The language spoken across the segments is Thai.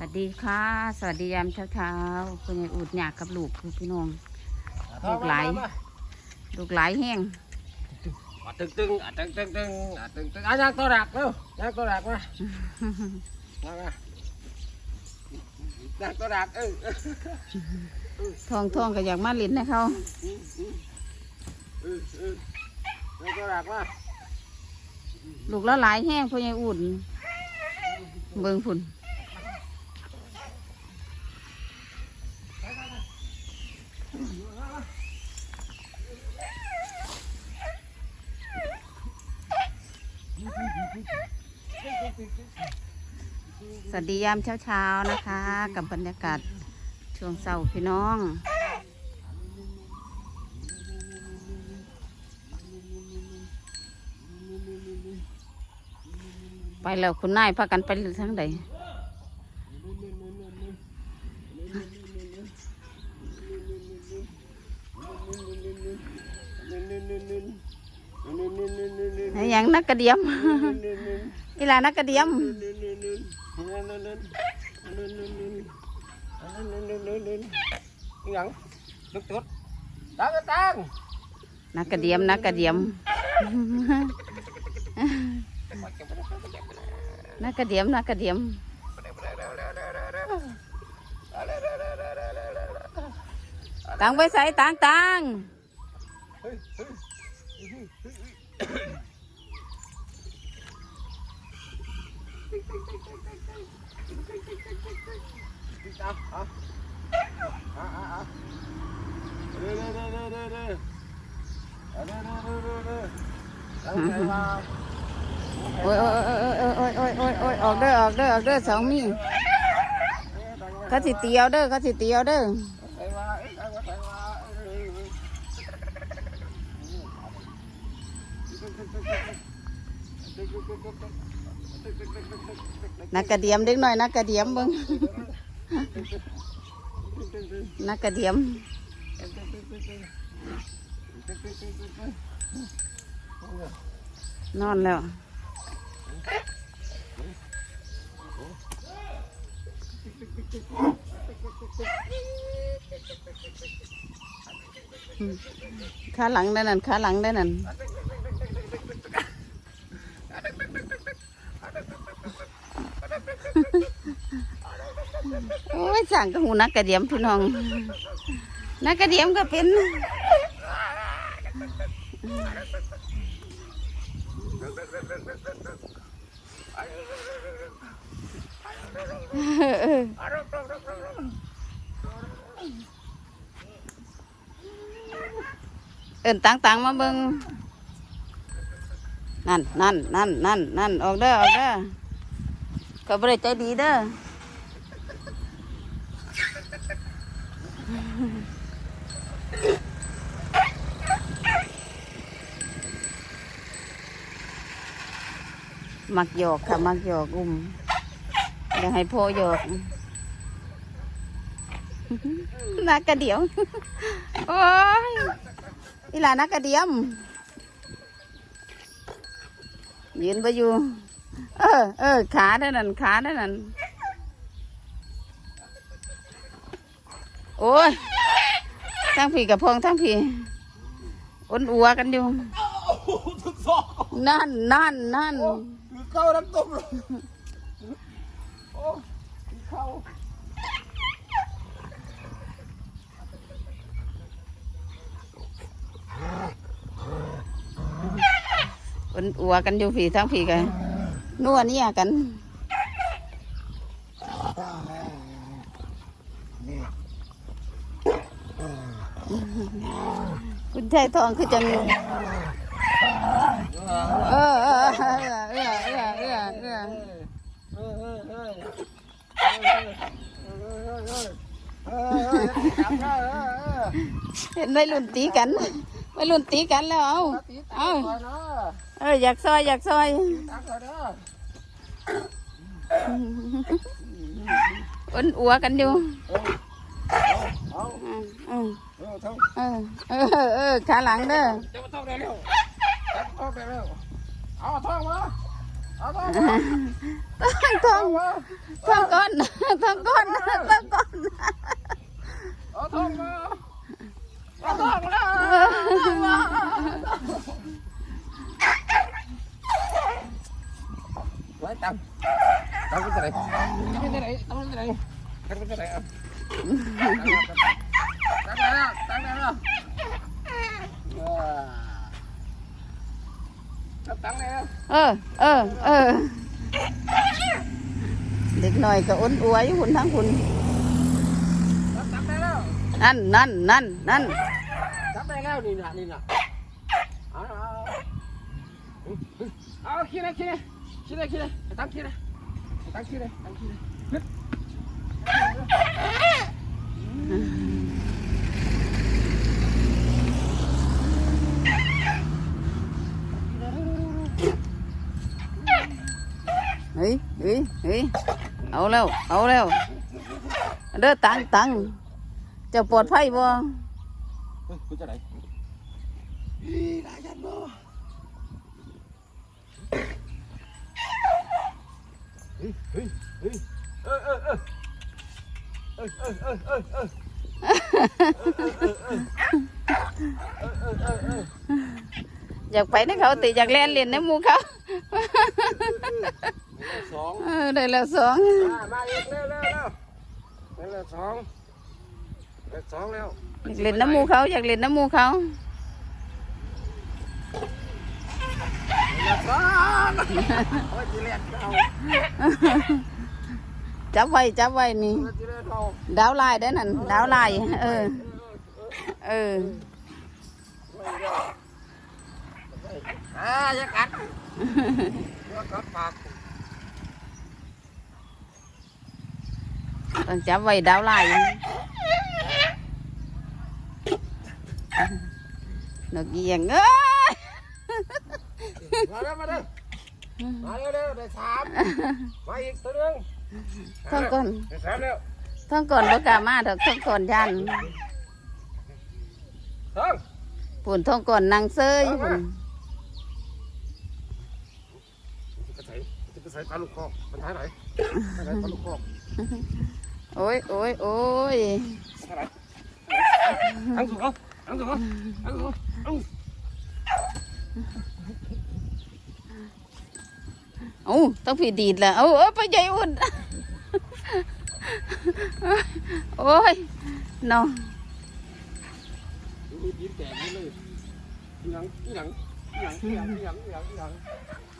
สวัสดีค่ะ สวัสดียามเช้าๆคุณยายอุดหยากกับลูกคือพี่น้องลูกไหลลูกไหลแห้งตึงตึงตึงตึงตึงตึงตึงอะยากตัวหลักเร็วยากตัวหลักมามามาดักตัวดักเออทองทองก็อยากมาลิ้นนะเขาดักตัวดักมาลูกละหลายแห้งพ่อใหญ่อุ่นเบิ่งฝุ่น สวัสดียามเช้าๆนะคะ กับบรรยากาศช่วงเช้าพี่น้องไปแล้วคุณนายพากันไปทั้งใด ยงนักกระเดียมอีลานักกระเดียมยังลุกดตุ๊ดตังตังนักกระเดียมนักกระเดียมนักกระเดียมนักกระเดียมตังไปใส่ตังตัง Hả? Hả? Hả? Hả? Đưa đưa đưa đưa đưa đưa Đưa đưa đưa đưa đưa Ôi ôi ôi ôi ôi ôi ôi ออกเด้อออกเด้อออกเด้อสองมีเขาสิเตียวเด้อเขาสิเตียวเด้อ นักกระเดียมเด็กหน่อยนักกระเดียมบิ้งนักกระเดียมนอนแล้วขาหลังได้นั่นขาหลังได้นั่น สั่งก็หูนักกระเดียมพี่น้อง นักกระเดียมก็เป็นเอินตังตังมาเบิงนั่นนั่นนั่นนั่นนั่นออกเด้อออกเด้อก็บริใจดีเด้อ มักหยอกค่ะ มักหยอกอุ้มอยากให้พ่อหยอกนักกระเดียมโอ้ยนี่ล่ะนักกระเดียม ยืนไปอยู่ เออเออขาได้นนั้นขาได้นนั้นโอ้ยทั้งผีกับพองทั้งผีอ้นอัวกันอยู่ นั่นนั่นนั่น เข้าทั้งตุ้มเลยโอ้เข้าเป็นอัวกันอยู่ผีทั้งผีกันนัวเนี่ยกันคุณชายทองคือจัง เห็นวัยรุ่นตีกันวัยรุ่นตีกันแล้วเอาเอากก่อนเอออยากซอยอยากซอยตักก่อนเด้ออ้นอัวกันอยู่เออเออเออเออขาหลังเด้อจะมาท่องได้เร็วจับท่องได้เร็วเอาท่องมาเอาท่องท้องท้องก้อนท้องก้อนท้องก้อนเอาทองมา เอาทองแล้วไว้ตังตังเป็นอะไรตังเป็นอะไรตังเป็นอะไรตังเป็นอะไรอะตังได้แล้วตังได้แล้วตังได้แล้วเออเออเออเด็กหน่อยก็อ้นอวยหุ่นทั้งหุ่นตังได้แล้ว นั่นนั่นนั่นนั่นตังได้แล้วนี่นะนี่นะเอาเอาเอาขี้เลยขี้เลยขี้เลยขี้เลยตังขี้เลยตังขี้เลยตังขี้เลยเฮ้ยเฮ้ยเฮ้ยเอาแล้วเอาแล้วเด้อตังตัง เจะปลอดภัยบ่เฮ้ยกูจะไหนได้ยันบ่เฮ้ยเฮ้ยเฮ้ยเออเออเออเออเออเออเออเอออยากไปในเขาติอยากแล่นเล่นในหมู่เขาสองเออได้แล้วสองมามาอีกเร็วเร็วเร็วเร็วสอง เร็วสองเร็วอยากเล่นน้ำหมูเขาอยากเล่นน้ำหมูเขาเร็วสองโอ้ยจีเลียนเอาจับไว้จับไว้นี่โอ้ยจีเลียนเอาดาวลายได้อนั่นดาวลายเออ เออ อ่าอย่ากัดอย่ากัดปาก ต้องจับไว้ดาวลายนกเอียงเอ้ยมาเร็วมาเร็วมาเร็วเร็วได้สามมาอีกตัวหนึงท่องก่อนได้สามแล้วท่องก่อนบ่กล้ามาดอกท่องก่อนยันสองปุ่นท่องก่อนนางเซยปุ่น จะใส่ จะใส่ปลาลูกคอกมันท้ายไหนท้ายไหนปลาลูกคอกโอ้ยโอ้ยโอ้ยท้ายไหนทั้งสูงเอาทั้งสูงเอาทั้งสูงเอาเอ้าต้องผีดีดละเอ้าเอ้าไปใหญ่อุ่นโอ้ยน้องดูยิ้มแก่เลยหยังหยัง หยังหยังหยังหยังหยัง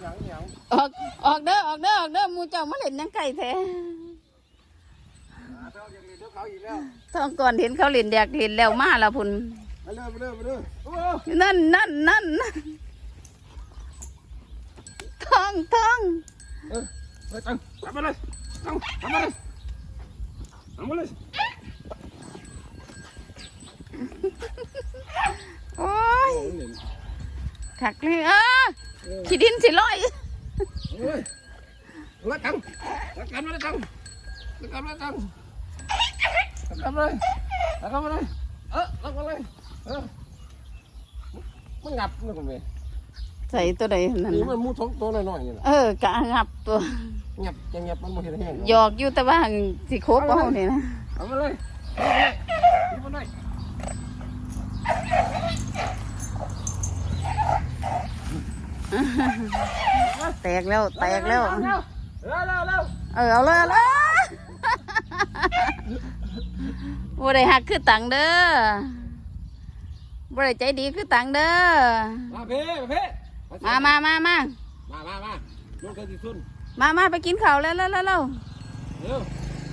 หยังหยังออกออกเด้อออกเด้อออกเด้อหมูเจ้ามาเล่นหยังไก่แท้เราอย่างนี้เดี๋ยวเขาอีกแล้วท้องก่อนเห็นเขาเล่นแดกเล่นแล้วมาละพุ่นมาเร็วมาเร็วมาเร็วโอ้นั่นนั่นนั่นท้องท้องเออไปตังกลับมาเลยตังกลับมาเลยกลับมาเลยโอ้ย ขักเลยอะขี้ดินสิลอยโอ้ยมาตังกลับมาเลยตังกลับมาเลยตังกลับมาเลยกลับมาเลยเออกลับมาเลยเออมันงับนี่คุณแม่ใส่ตัวใดนั่นนี่มัน่ะนมูท้องตัวน้อยๆนี่แหละเออกะงับตัวงับจะงับมันไม่เห็นแห้งหยอกอยู่แต่ว่าสิโคบเอาเนี่ยนะเอามาเลยเอามาเลยเอามาเลย แต กแล้วแตกแล้วเร็วเร็วเร็วเร็วเออเอาเลยเอาเลยบ่ได้หักคือตังเด้อบ่ได้ใจดีคือตังเด้อ มาเพ่มาเพ่มามามามามามามาลูกเคยติดทุนมามาไปกินข้าวแล้วแล้วแล้วแล้วเร็ว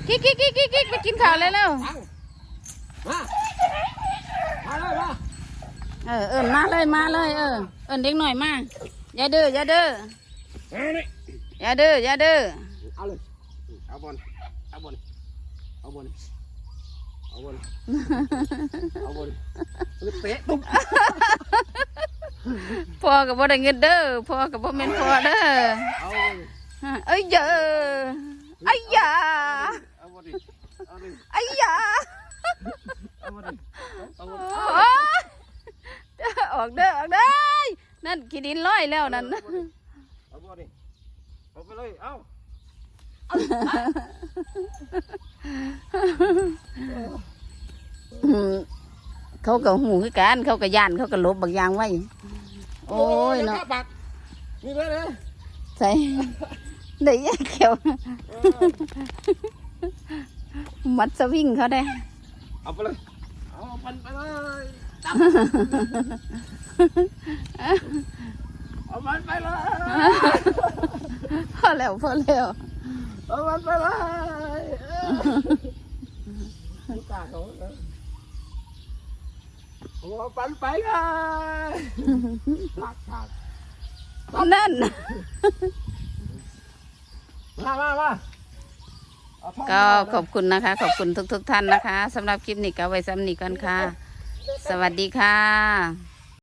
กิ๊กกิ๊กกิ๊กกิ๊กกิ๊กไปกินข้าวแล้วแล้วตังมามาเลยมาเออเอินมาเลยมาเลยเออเอินเด็กหน่อยมาอย่าเด้ออย่าเด้อ เอานี่อย่าเด้ออย่าเด้อเอาเลยเอาบอลเอาบอลเอาบอลเอาบอลเอาบอลมันเตะตุ๊บพ่อกับบ่ได้เงินเด้อพ่อกับบ่แม่นพ่อเด้อเอาบอลเอ้ยเยอะไอ้ยาเอาบอลดิเอาดิไอ้ยาเอาบอลดิเอาบอลโอ้ยออกเด้อออกเด้อนั่นขี้ดินลอยแล้วนั่น เอาบอลดิเอาไปเลยเอาอืมเขาก็หูคือกันเขาก็ย่านเขาก็ลบบางอย่างไว้ โอ้ยเนาะปากนี่เลยนะใส่ได้ยาเขียวมัดสวิงเขาได้ เอาไปเลย เอามันไปเลยจับ เอามันไปเลยพอแล้วพอแล้วเอามันไปเลยลูกตาเขาเนี่ยเอาปันไปเลยหักหักนั่น มามามาเอาท่อนก็มาขอบคุณนะคะ ขอบคุณทุกๆท่านนะคะสำหรับคลิปนี้ก็ไว้ซ้ำนี้กันค่ะ สวัสดีค่ะ